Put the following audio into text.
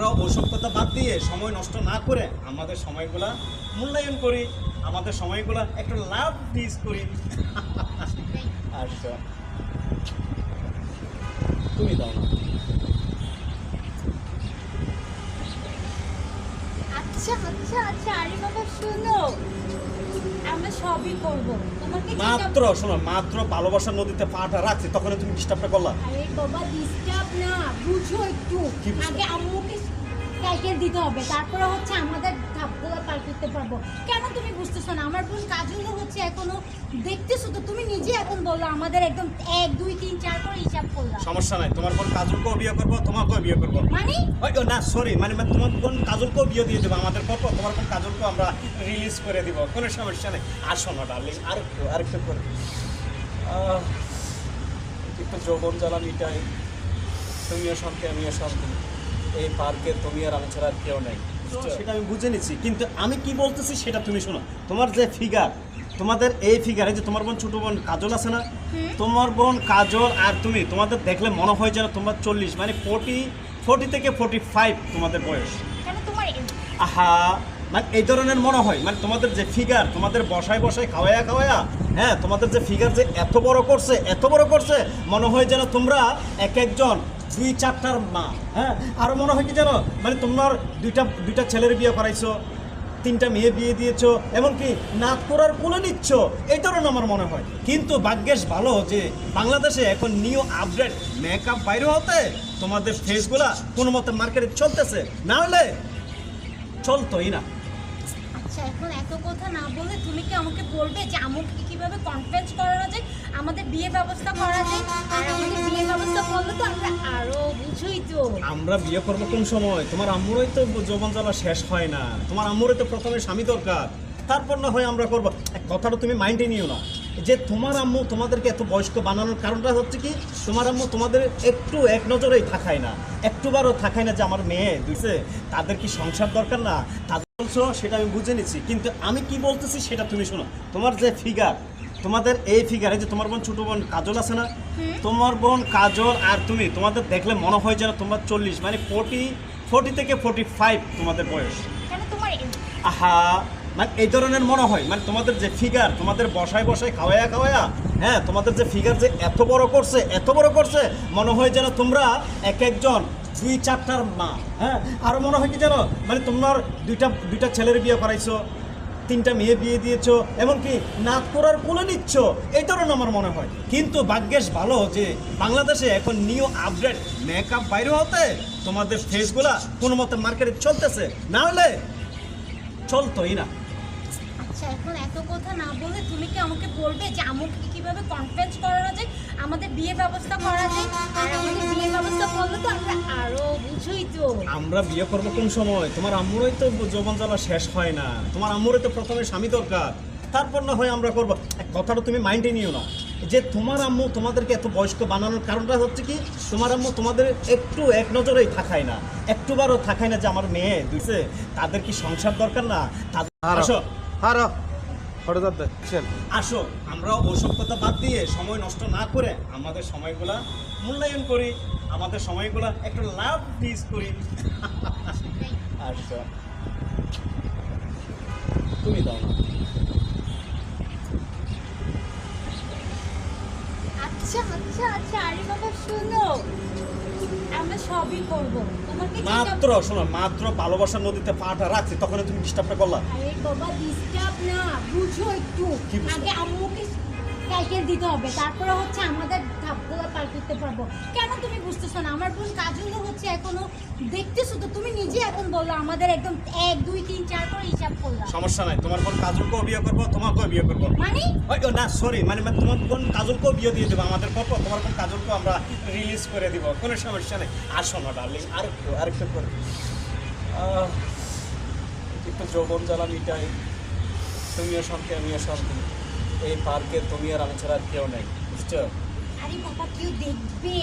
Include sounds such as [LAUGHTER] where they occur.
আমরা ওসব কথা বাদ দিয়ে সময় নষ্ট না করে আমাদের সময়গুলা মূল্যায়ন করি, আমাদের সময়গুলা একটু লাভ পিস করি। [LAUGHS] আচ্ছা তুমি দাও না। আচ্ছা আচ্ছা আচ্ছা আরে বাবা শুনো। আমরা সবই করব। তোমাকে মাত্র শোনো মাত্র ভালোবাসার নদীতে পাটা রাখছি তখন তুমি ডিস্টার্বটা করলা। আরে বাবা ডিস্টার্ব না বুঝো একটু। আগে আম্মুকে সাইকেল দিতে হবে তারপরে হচ্ছে আমাদের ধাপগুলো পার করতে পারব। কেন তুমি বুঝতেছো না? আমার বোন কাজগুলো হচ্ছে এখনও দেখতেছো তো তুমি নিজে এখন বলল আমাদের একদম এক দুই তিন চার করে হিসাব করলাম। সমস্যা নাই তোমার বোন কাজলকেও বিয়ে করব তোমাকেও বিয়ে করব। মানে? ওই, না সরি মানে তোমার বোন কাজলকেও বিয়ে দিয়ে দেবো আমাদের করব তোমার বোন কাজলকেও আমরা রিলিজ করে দিব কোনো সমস্যা নেই। আসো না ডার্লিং আরেকটু আরেকটু করে। আহ, একটু যৌবন জ্বালা মিটাই। তুমিও শান্তি আমিও শান্তি। এই পার্কে তুমি আর আমি ছাড়া আর কেউ নেই সেটা আমি বুঝে নিচ্ছি কিন্তু আমি কি বলতেছি সেটা তুমি শোনো। তোমার যে ফিগার তোমাদের এই ফিগারে যে তোমার বোন ছোট বোন কাজল আছে না তোমার বোন কাজল আর তুমি তোমাদের দেখলে মনে হয় যেন তোমার চল্লিশ মানে ফোর্টি ফোর্টি থেকে ফোর্টি ফাইভ তোমাদের বয়স। আহা মানে এই ধরনের মনে হয় মানে তোমাদের যে ফিগার তোমাদের বসায় বসায় খাওয়ায়া খাওয়ায়া হ্যাঁ তোমাদের যে ফিগার যে এত বড় করছে এত বড় করছে মনে হয় যেন তোমরা এক একজন দুই চারটার মা হ্যাঁ আর মনে হয় কি জানো মানে তোমার দুইটা দুইটা ছেলের বিয়ে করাইছো তিনটা মেয়ে বিয়ে দিয়েছ, এমনকি নাচ করার কোলে নিচ্ছ ধরনের আমার মনে হয়। কিন্তু ভাগ্যেশ ভালো যে বাংলাদেশে এখন নিউ আপডেট মেকআপ বাইরে হতে তোমাদের ফেসগুলা কোনো মতে মার্কেটে চলতেছে। না হলে চলতোই না। আচ্ছা এখন এত কথা না বলে তুমি কি আমাকে বলবে যে আমাকে কীভাবে কনফারেন্স করানো যায়? আমাদের বিয়ে ব্যবস্থা করা যায়? আর আমাদের বিয়ে আমরা বিয়ে করব কোন সময়? তোমার আম্মুরই তো যৌবন জ্বালা শেষ হয় না। তোমার আম্মুরই তো প্রথমে স্বামী দরকার। তারপর না হয় আমরা করব। কথাটা তুমি মাইন্ডে নিও না। যে তোমার আম্মু তোমাদেরকে এত বয়স্ক বানানোর কারণটা হচ্ছে কি, তোমার আম্মু তোমাদের একটু এক নজরেই থাকায় না। একটুবারও থাকায় না যে আমার মেয়ে দুইছে তাদের কি সংসার দরকার না? তাদের বলছো, সেটা আমি বুঝে নিচ্ছি। কিন্তু আমি কি বলতেছি সেটা তুমি শোনো। তোমার যে ফিগার তোমাদের এই ফিগারে যে তোমার বোন ছোট বোন কাজল আছে না তোমার বোন কাজল আর তুমি তোমাদের দেখলে মনে হয় যেন তোমার চল্লিশ মানে ফোর্টি ফোর্টি থেকে ফোর্টি ফাইভ তোমাদের বয়স। আহা মানে এই ধরনের মনে হয়। মানে তোমাদের যে ফিগার তোমাদের বসায় বসায় খাওয়ায়া খাওয়ায়া হ্যাঁ তোমাদের যে ফিগার যে এত বড় করছে এত বড় করছে মনে হয় যেন তোমরা এক একজন দুই চারটার মা হ্যাঁ আরও মনে হয় কি যেন মানে তোমার দুইটা দুইটা ছেলের বিয়ে করাইছো তিনটা মেয়ে বিয়ে দিয়েছ, এমনকি নাচ করার কোলে নিচ্ছ, এই ধরনের আমার মনে হয়। কিন্তু ভাগ্যেশ ভালো যে বাংলাদেশে এখন নিউ আপডেট মেকআপ বাইরে হতে তোমাদের ফেসগুলা কোনো মতে মার্কেটে চলতেছে। না হলে চলতোই না। আচ্ছা এখন এত কথা না বলে তুমি কি আমাকে বলবে যে আমাকে কীভাবে কনফারেন্স করানো যায়? আমাদের বিয়ে ব্যবস্থা করা যায়। আর আমাদের বিয়ে ব্যবস্থা করলে তো আমরা আরও বুঝুই আমরা বিয়ে করব কোন সময়? তোমার আম্মুরই তো যৌবন জ্বালা শেষ হয় না। তোমার আম্মুরই তো প্রথমে স্বামী দরকার। তারপর না হয় আমরা করব। এক কথাটা তুমি মাইন্ডে নিও না। যে তোমার আম্মু তোমাদেরকে এত বয়স্ক বানানোর কারণটা হচ্ছে কি তোমার আম্মু তোমাদের একটু এক নজরেই থাকায় না। একটুবারও থাকায় না যে আমার মেয়ে দুইছে তাদের কি সংসার দরকার না? তাদের আসো। হারো। যাতে চল। আসো আমরা ওসব কথা বাদ দিয়ে সময় নষ্ট না করে আমাদের সময়গুলা মূল্যায়ন করি আমাদের সময়গুলা একটু লাভ পিস করি। [LAUGHS] আচ্ছা তুমি দাও না। আচ্ছা আচ্ছা আচ্ছা আরে বাবা শোনো। আমরা সবই করব। তোমাকে মাত্র শোনো মাত্র ভালোবাসার নদীতে পাটা রাখছি তখন তুমি ডিস্টার্বটা করলা। আরে বাবা ডিস্টার্ব না বুঝো একটু। আগে আম্মুকে সাইকেল দিতে হবে। তারপরে হচ্ছে আমাদের ধাপগুলো পার করতে পারব। কেন তুমি বুঝতেছো না? আমার বোন কাজগুলো হচ্ছে এখনও দেখতেছো তো তুমি নিজে এখন বলল আমাদের একদম এক দুই তিন চার করে হিসাব করলাম। সমস্যা নাই তোমার বোন কাজলকেও বিয়ে করব তোমাকেও বিয়ে করব। মানে? না সরি মানে তোমার বোন কাজলকেও বিয়ে দিয়ে দেবো আমাদের করব তোমার বোন কাজলকেও আমরা রিলিজ করে দিব কোনো সমস্যা নেই। আসো না ডার্লিং আরেকটু আরেকটু করে। একটু যৌবন জ্বালা মিটাই তুমিও শান্তি আমিও শান্তি। এই পার্কে তুমি আর আমি ছাড়া কেউ নেই বুঝছ? আরে বাবা কেউ দেখবে?